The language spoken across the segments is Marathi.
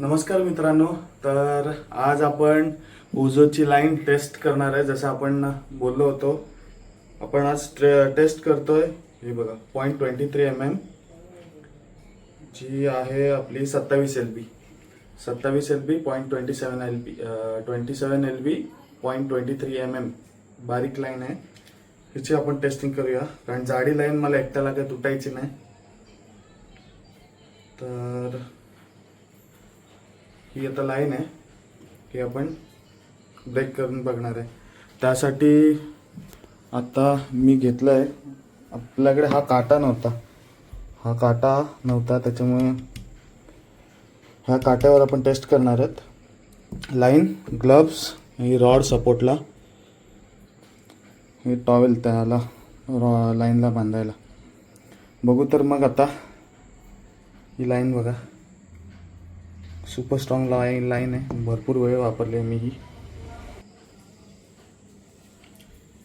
नमस्कार मित्रांनो तर आज आपण ओझोची लाईन टेस्ट करणार आहे. जसं आपण बोललो होतो आपण आज टेस्ट करतोय. हे बघा point twenty three M M जी आहे आपली सत्तावीस एल बी सत्तावीस L B point twenty seven L B twenty seven L B point twenty three M M बारीक लाईन आहे. हिची आपण टेस्टिंग करूया. कारण जाडी लाईन मला एकट्याला काही तुटायची नाही. तर ही आता लाईन आहे की आपण ब्रेक करून बघणार आहे. त्यासाठी आता मी घेतलं आहे आपल्याकडे हा काटा नव्हता. हा काटा नव्हता त्याच्यामुळे ह्या काट्यावर आपण टेस्ट करणार आहोत. लाईन ग्लव्स ही रॉड सपोर्टला हे टॉवेल त्याला रॉ लाईनला बांधायला. बघू तर मग आता ही लाईन बघा. सुपर स्ट्रॉंग लाईन लाईन आहे. भरपूर वेळ वापरले मी ही.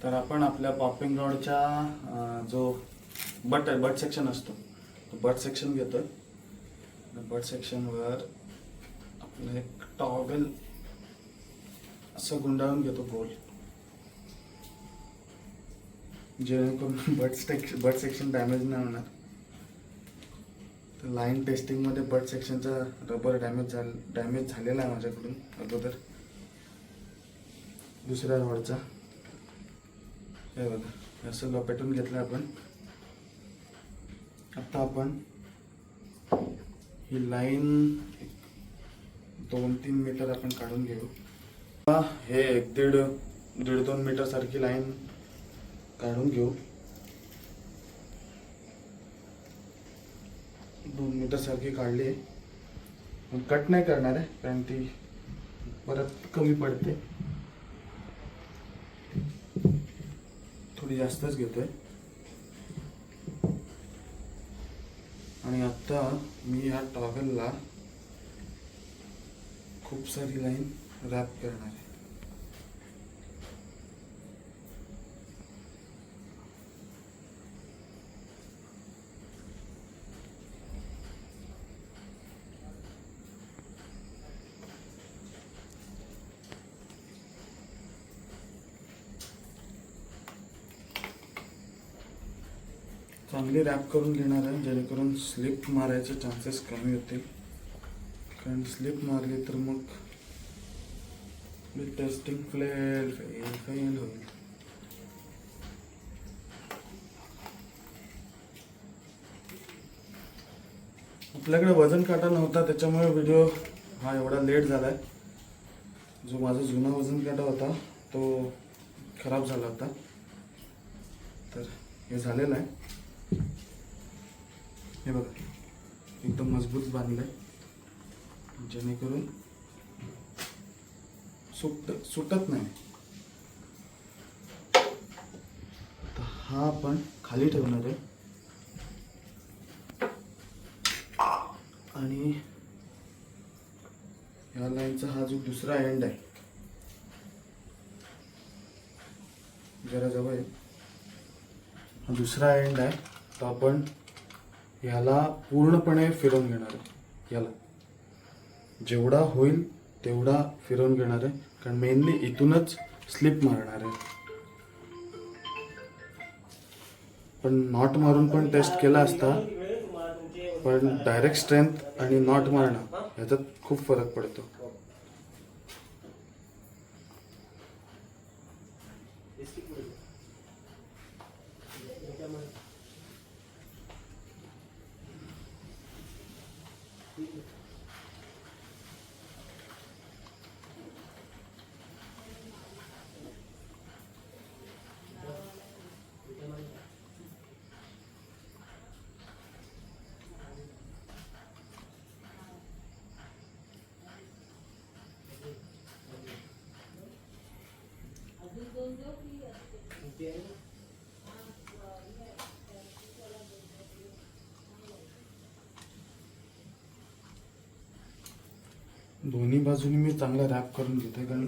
तर आपण आपल्या पॉपिंग रॉडच्या जो बट आहे बट सेक्शन असतो. तो बट सेक्शन घेतोय. बट सेक्शनवर आपलं एक टॉगल असं गुंडाळून घेतो गोल. जेणेकरून butt section butt section damage नाही होणार. लाईन टेस्टिंगमध्ये बट सेक्शनचा रबर डॅमेज झाल डॅमेज झालेला आहे माझ्याकडून अगोदर. दुसऱ्या रॉडचा हे बघा असं लपेटून घेतलं आपण. आता आपण ही लाईन दोन तीन मीटर आपण काढून घेऊ. हे एक दीड दीड दोन मीटरसारखी लाईन काढून घेऊ. दोन मीटर सारखी काढली. आहे कट नाही करणार आहे कारण ती परत कमी पडते. थोडी जास्तच घेतोय. आणि आता मी ह्या टॉवेलला खूप सारी लाईन रॅप करणार आहे. चांगली रॅप करून घेणार आहे जेणेकरून स्लिप मारायचे चान्सेस कमी होतील. कारण स्लिप मारली तर मग टेस्टिंग फेल फेल फेल होईल. आपल्याकडे वजन काटा नव्हता त्याच्यामुळे व्हिडिओ हा एवढा लेट झाला आहे जो माझा जुना वजन काटा होता तो खराब झाला होता. तर हे झालेलं आहे. हे बघा. एकदम मजबूत बांधलंय जेणेकरून सुट सुटत नाही. आता हा आपण खाली ठेवणार आहे. आणि या लाईनचा हा जो दुसरा एंड आहे जरा जवळ आहे. हा दुसरा एंड आहे. तो आपण याला पूर्णपणे फिरवून घेणार आहे. याला. जेवढा होईल तेवढा फिरवून घेणार आहे. कारण मेनली इथूनच स्लिप मारणार आहे. पण नॉट मारून पण टेस्ट केला असता पण डायरेक्ट स्ट्रेंथ आणि नॉट मारणं ह्याच्यात खूप फरक पडतो. दोन्ही बाजूने मी चांगला रॅप करून घेते कारण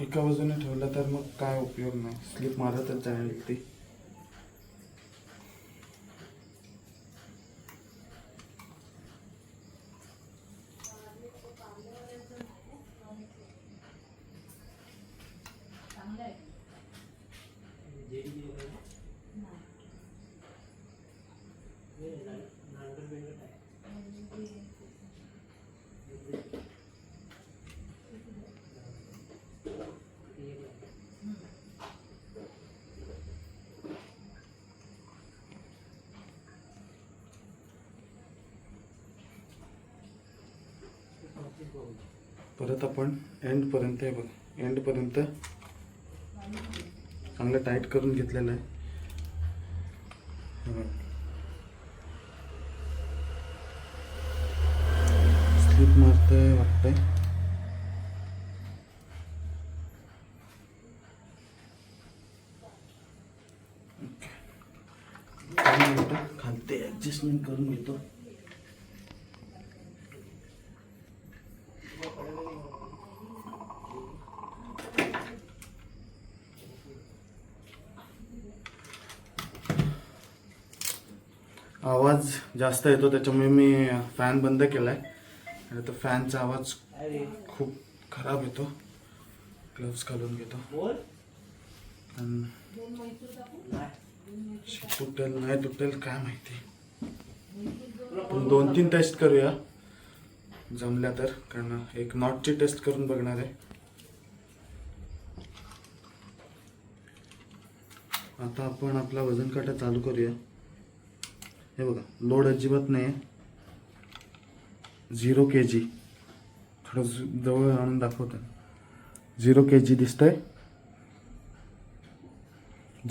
एका बाजूने ठेवला तर मग काय उपयोग नाही. स्लिप मारतच जायला लागते परत आपण एंडपर्यंत आहे बघ. एंडपर्यंत चांगलं टाईट करून घेतलेलं आहे. स्लिप मारतंय वाटतंय. खालते ॲडजस्टमेंट करून घेतो आवाज जास्त येतो त्याच्यामुळे मी फॅन बंद केलाय. आणि तो फॅनचा आवाज खूप खराब येतो. ग्लव्स घालून घेतो. तुटेल नाही तुटेल काय माहिती. आपण दोन तीन टेस्ट करूया. जमल्या तर कारण एक नॉटची टेस्ट करून बघणार आहे. आता आपण आपला वजन काटा चालू करूया. हे बघा लोड अजिबात नाही आहे झिरो के जी थोडं जवळ आणून दाखवतो. झिरो के जी दिसतंय.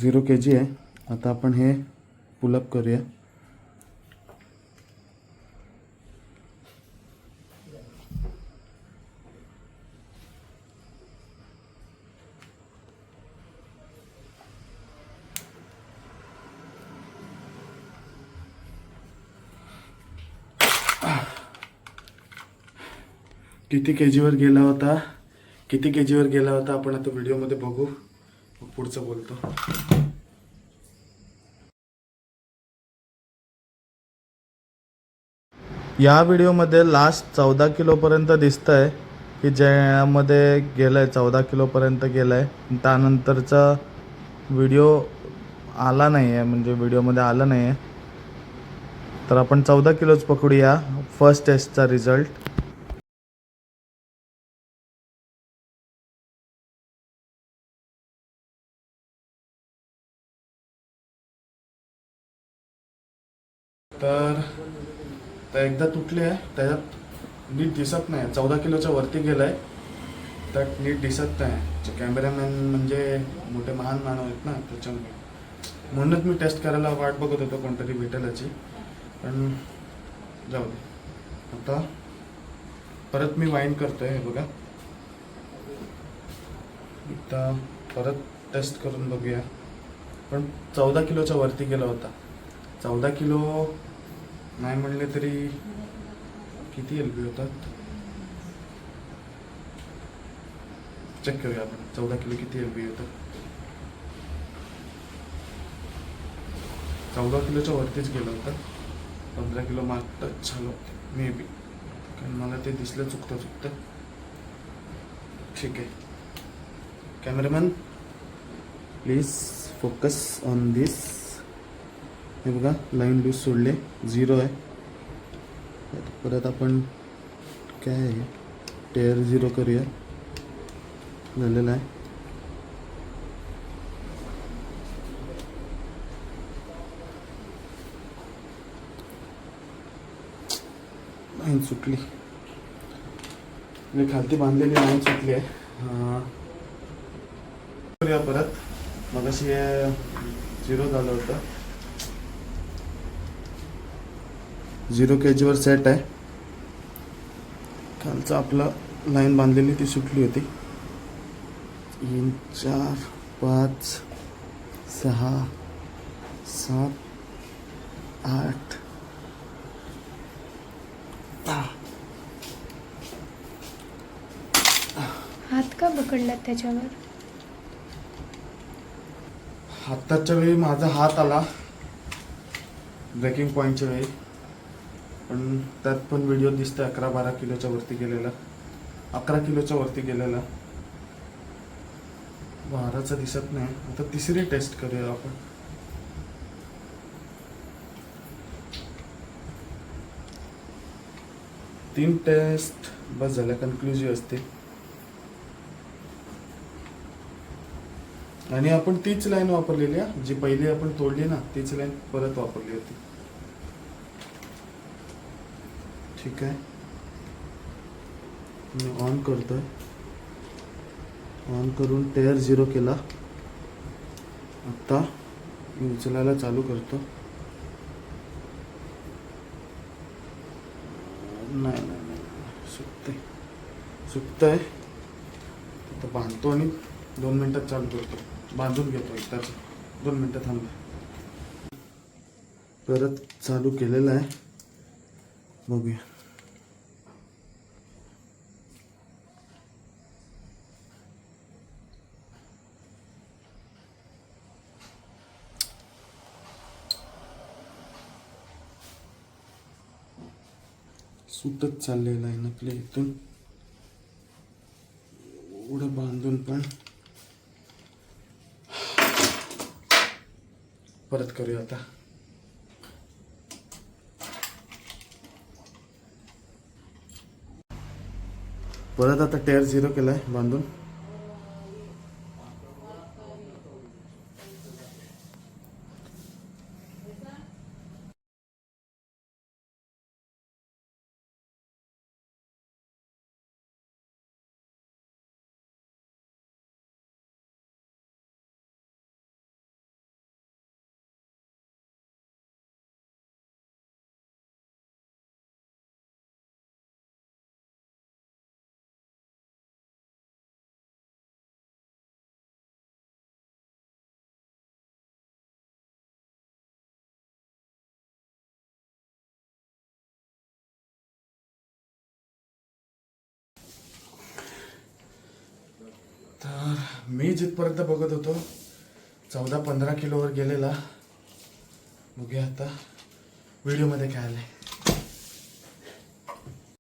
झिरो के जी आहे. आता आपण हे पुलअप करूया. किती के जीवर गेला होता? किती के जीवर गेला होता? आपण आता व्हिडिओमध्ये बघू. मग पुढचं बोलतो. या व्हिडिओमध्ये लास्ट चौदा किलोपर्यंत दिसत आहे की ज्यामध्ये गेलं आहे चौदा किलोपर्यंत गेलं आहे त्यानंतरचा व्हिडिओ आला नाही आहे म्हणजे व्हिडिओमध्ये आला नाही आहे तर आपण चौदा किलोच पकडूया. फर्स्ट टेस्टचा रिझल्ट तर त्या एकदा तुटले आहे त्याच्यात नीट दिसत नाही. चौदा किलोच्या वरती गेलं आहे त्यात नीट दिसत नाही. कॅमेरामॅन म्हणजे मोठे महान मानव आहेत ना त्याच्यामुळे. म्हणूनच मी टेस्ट करायला वाट बघत होतो कोणतरी भेटेल याची. पण जाऊ दे. आता परत मी वाईंड करतोय हे बघा. आता परत टेस्ट करून बघूया. पण चौदा किलोच्या वरती गेला होता. चौदा किलो नाही म्हणले तरी किती एल बी होतात? चेक करूया आपण. चौदा किलो किती एल बी होतात? चौदा किलोच्या वरतीच गेलं होतं. पंधरा किलो माग टच झालं मे बी कारण मला ते दिसलं चुकतं चुकतं. ठीक आहे. Cameraman please focus on this हे बघा लाईन लूज सोडले झिरो आहे. परत आपण काय आहे? टेअर झिरो करूया. झालेलं आहे. लाईन सुटली. मी खालती बांधलेली लाईन सुटली आहे. करूया परत. मग अशी झिरो झालं होतं. झिरो के जीवर सेट आहे. खालचं आपलं लाईन बांधलेली ती सुटली होती. तीन चार पाच सहा सात आठ हात का पकडलात त्याच्यावर? आत्ताच्या वेळी माझा हात आला. ब्रेकिंग पॉईंटच्या वेळी. पण त्यात पण व्हिडिओ दिसतोय अकरा बारा किलोच्या वरती गेलेला. अकरा किलोच्या वरती गेलेला. बाराचा दिसत नाही. आता तिसरी टेस्ट करूया आपण. तीन टेस्ट बस झाल्या कन्क्लुजिव्ह असते. आणि आपण तीच लाईन वापरलेली आहे जी पहिली आपण तोडली ना तीच लाईन परत वापरली होती. ठीक आहे. मी ऑन करतोय. ऑन करून टेअर झिरो केला. आत्ता मी उचलायला चालू करतो. नाही नाही नाही सुकतंय सुकतं आहे आता बांधतो आणि दोन मिनटात चालू करतो. बांधून घेतो एकदाच दोन मिनटं थांब. परत चालू केलेलं आहे. बघूया. सुटत चाललेलं आहे नकली इथून. एवढं बांधून पण. परत करूया आता. परत आता टेअर झिरो केलाय बांधून. तर मी जिथपर्यंत बघत होतो चौदा पंधरा किलोवर गेलेला. बघूया आता व्हिडिओमध्ये काय आलं आहे